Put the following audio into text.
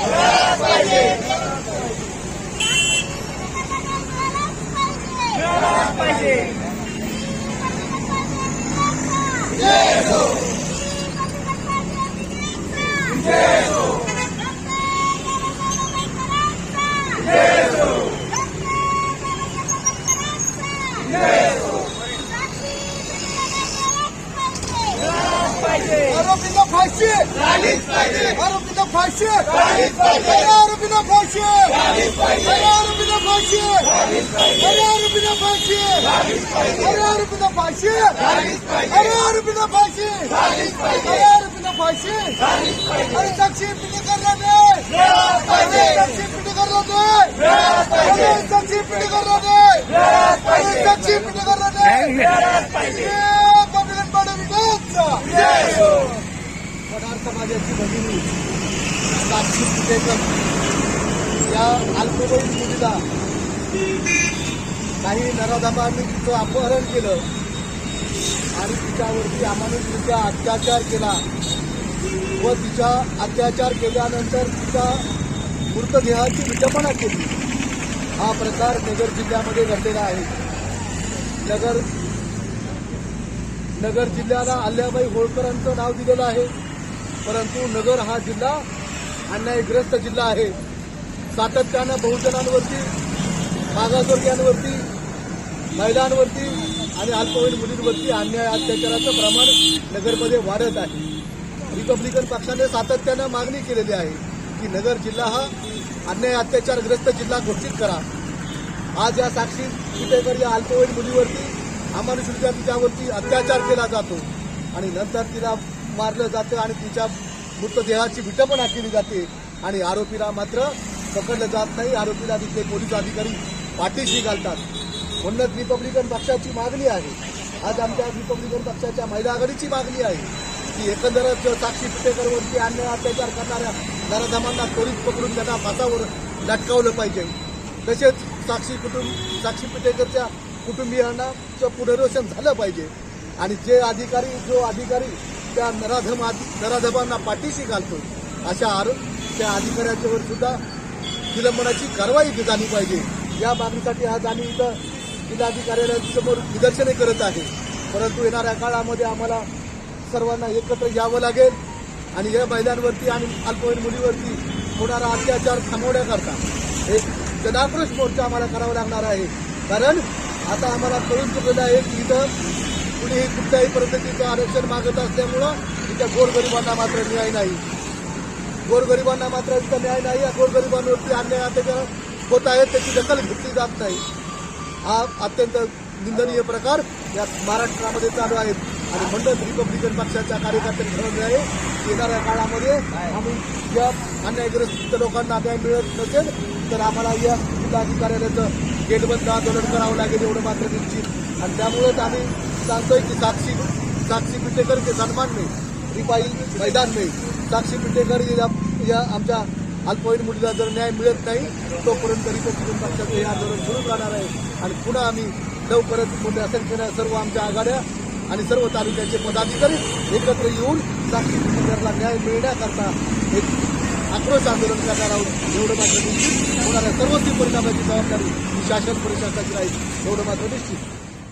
फाशी आरोपीला फाशी अरे आरोपीला फाशी अरे आरोपीला फाशी अरे आरोपीला फाशी! अरे आरोपीला फाशी! अरे आरोपीला फाशी! अरे आरोपीला फाशी! अरे साक्षी पिढी करला नाही! साक्षी पिढी करला नाही! साक्षी पिढी करला नाही! साक्षी पिढी करला नाही! समाजाची भगिनी साक्षी पुतेकर या अल्पवयीन मुलीला काही नराधमांनी तिचं अपहरण केलं. आणि तिच्यावरती अमानुषरित्या अत्याचार केला. व तिचा अत्याचार केल्यानंतर तिच्या मृतदेहाची विटपणा केली. हा प्रकार नगर जिल्ह्यामध्ये घडलेला आहे. नगर नगर जिल्ह्याला अल्ल्याबाई होळकरांचं नाव दिलेलं आहे. परंतु नगर हा जिल्हा अन्यायग्रस्त जिल्हा आहे. सातत्यानं बहुजनांवरती मागासवर्गीयांवरती महिलांवरती आणि अल्पवयीन मुलींवरती अन्याय अत्याचाराचं प्रमाण नगरमध्ये वाढत आहे. रिपब्लिकन पक्षाने सातत्यानं मागणी केलेली आहे की नगर जिल्हा हा अन्याय अत्याचारग्रस्त जिल्हा घोषित करा. आज या साक्षी पिटेकर या अल्पवयीन मुलीवरती अमानुषरित्या तिच्यावरती अत्याचार केला जातो आणि नंतर तिला मारलं जातं आणि तिच्या मृतदेहाची विटपणा केली जाते. आणि आरोपीला मात्र पकडलं जात नाही. आरोपीला तिथले पोलीस अधिकारी पाठीशी घालतात. म्हणूनच रिपब्लिकन पक्षाची मागणी आहे. आज आमच्या रिपब्लिकन पक्षाच्या महिला आघाडीची मागणी आहे की एकंदरच साक्षी पिटेकरवरती अन्य अत्याचार करणाऱ्या नराधमांना त्वरित पकडून त्यांना फासावर लटकावलं पाहिजे. तसेच साक्षी कुटुंब साक्षी पिटेकरच्या कुटुंबियांना पुनर्वसन झालं पाहिजे. आणि जे अधिकारी जो अधिकारी त्या नराधमा नराधमांना पाठीशी घालतो अशा आरोप त्या अधिकाऱ्यांच्यावर सुद्धा विलंबनाची कारवाई झाली पाहिजे. या मागणीसाठी आज आम्ही इथं जिल्हाधिकाऱ्यांसमोर निदर्शने करत आहे. परंतु येणाऱ्या काळामध्ये आम्हाला सर्वांना एकत्र यावं लागेल आणि या महिलांवरती आणि अल्पवयीन मुलीवरती होणारा अत्याचार थांबवण्याकरता एक जनाक्रोश मोर्चा आम्हाला करावा लागणार आहे. कारण आता आम्हाला कळून चुकलेलं आहे की इथं कुणीही कुठल्याही पद्धतीचं आरक्षण मागत असल्यामुळं इथं गोरगरिबांना मात्र न्याय नाही. गोरगरिबांना मात्र इथं न्याय नाही. या गोरगरिबांवरती अन्याय अत्याचार होत आहेत. त्याची दखल घेतली जात नाही. हा अत्यंत निंदनीय प्रकार या महाराष्ट्रामध्ये चालू आहेत. आणि म्हणूनच रिपब्लिकन पक्षाच्या कार्यकर्त्यांनी ठरवले आहे येणाऱ्या काळामध्ये आम्ही या अन्यायग्रस्त लोकांना न्याय मिळत नसेल तर आम्हाला या जिल्हाधिकाऱ्याचं गेटबंद आंदोलन करावं लागेल एवढं मात्र निश्चित. आणि त्यामुळेच आम्ही सांगतोय की साक्षी साक्षी पिटेकर के सन्मान में रिपाई मैदान में साक्षी पिटेकर या या आमच्या अल्पवयीन मुलीला जर न्याय मिळत नाही तोपर्यंत रिपब्लिकन पक्षाचं हे आंदोलन सुरू राहणार आहे. आणि पुन्हा आम्ही लवकरच मोठ्या संख्येनं सर्व आमच्या आघाड्या आणि सर्व तालुक्याचे पदाधिकारी एकत्र येऊन साक्षी पिटेकरला न्याय मिळण्याकरता एक आक्रोश आंदोलन करणार आहोत एवढं मात्र निश्चित होणाऱ्या सर्वस्वी परिणामाची जबाबदारी ही शासन प्रशासनाची राहील एवढं मात्र निश्चित.